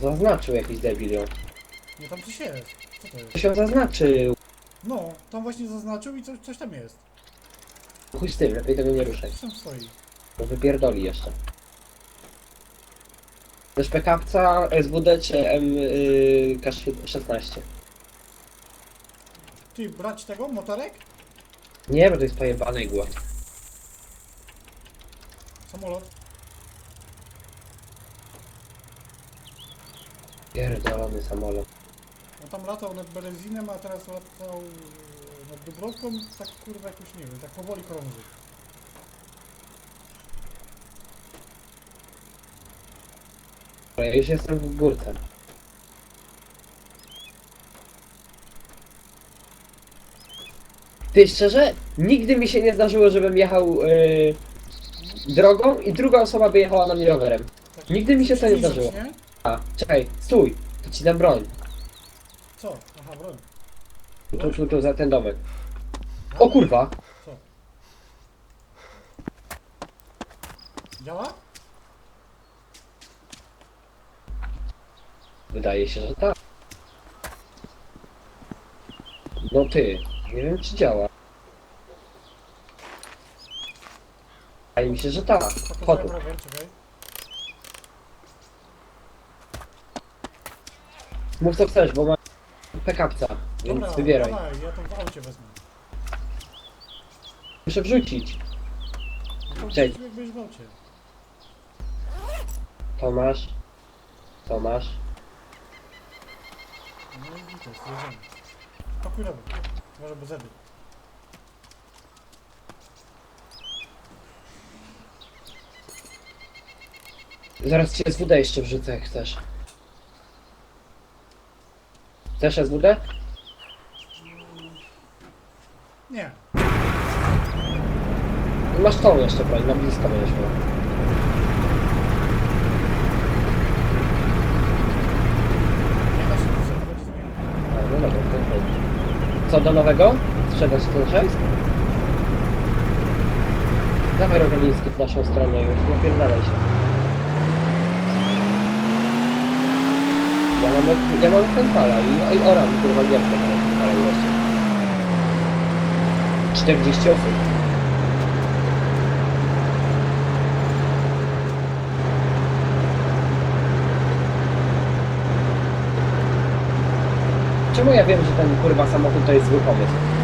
Zaznaczył jakiś debil ją. Nie, tam coś jest. Co to jest? Coś ją zaznaczył. No, tam właśnie zaznaczył i coś, coś tam jest. Chuj z tym, lepiej tego nie ruszaj. Coś tam stoi. Bo wypierdoli jeszcze. Też PKPca, SWD czy MK16? Ty, brać tego, motorek? Nie, bo to jest pojebane igła. Samolot. Pierdolony samolot. On tam latał nad Berezinem, a teraz latał e, nad Dubrowką. Tak kurwa jakoś nie wiem, tak powoli krąży. Ja już jestem w górce. Ty szczerze, nigdy mi się nie zdarzyło, żebym jechał yy, drogą i druga osoba by jechała na mnie rowerem. Tak, Nigdy mi się to nie zdarzyło. nie? A, czekaj, stój, to ci dam broń. Co? Aha, broń. Tu, tu, tu, za ten domek. O kurwa! Co? Działa? Wydaje się, że tak. No ty, nie wiem czy działa. Wydaje mi się, że tak. Chodź. Pokazałem rower, czekaj. Mów co chcesz, bo mam PKPca, więc Dobra, wybieraj. dawaj, ja to w aucie wezmę. Muszę wrzucić. To Cześć. jak byś w aucie. Tomasz. Tomasz. No i widzę, zjeżdżamy. Pakuj rower. Może bez zedy. Zaraz ci SWD jeszcze wrzucę jak chcesz. Chcesz SWD? Nie. Masz tą jeszcze broń, na blisko będziesz miał. Nie da się to będzie zmienione. A, no dobra, to okej. Co do nowego? Sprzedać ten 6? Dawaj Rogaliński w naszą stronę już, napierdalaj się. Mam, ja mam Fentala i, i Oran, kurwa, gierkę na Fentala jeszcze. 40 osób. Czemu ja wiem, że ten kurwa samochód to jest zły pomysł?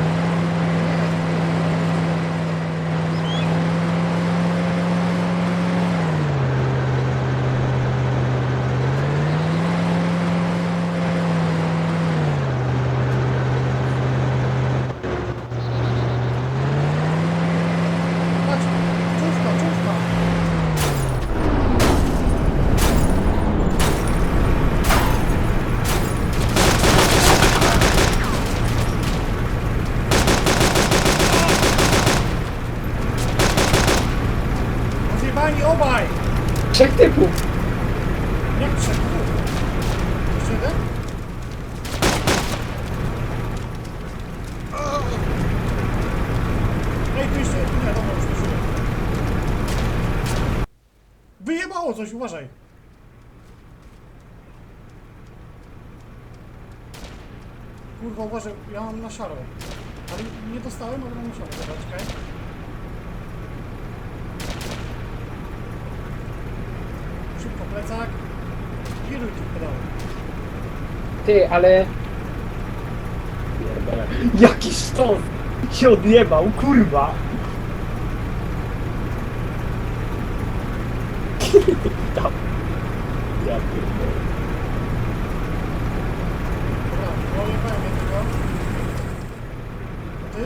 Trzech typów! Jak trzech? Jeden? Ej, tu jeszcze... Nie, dobra, już nie żyję. Wyjebało coś, uważaj! Kurwa, uważaj, ja mam na szaro. Ale nie dostałem, ale mam na szaro. Dobra, czekaj. Plecak. Pedał. Ty, ale... Pierdolę. Jaki sztos! Się odjebał, kurwa! Tam. Ja pierdolę. Dobra, pojechałem jednego. A ty?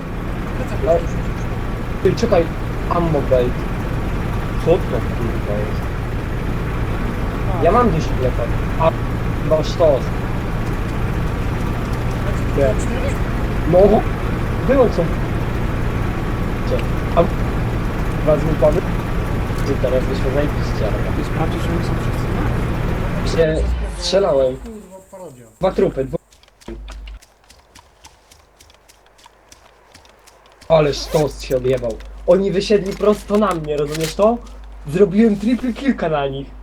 Plecak no. Ty, czekaj, ammo bait. Co to kurwa jest? Ja mam gdzieś plecak. A, no sztos. Nie. No, było co. A... Was mi pomysł? Ty teraz wyszło zajebiście, ale... Ty sprawdzisz, że oni są wszyscy Gdzie strzelałem. Kurwa, parodia. Dwa trupy, dwu... Ale sztos się odjebał. Oni wysiedli prosto na mnie, rozumiesz to? Zrobiłem triple kilka na nich.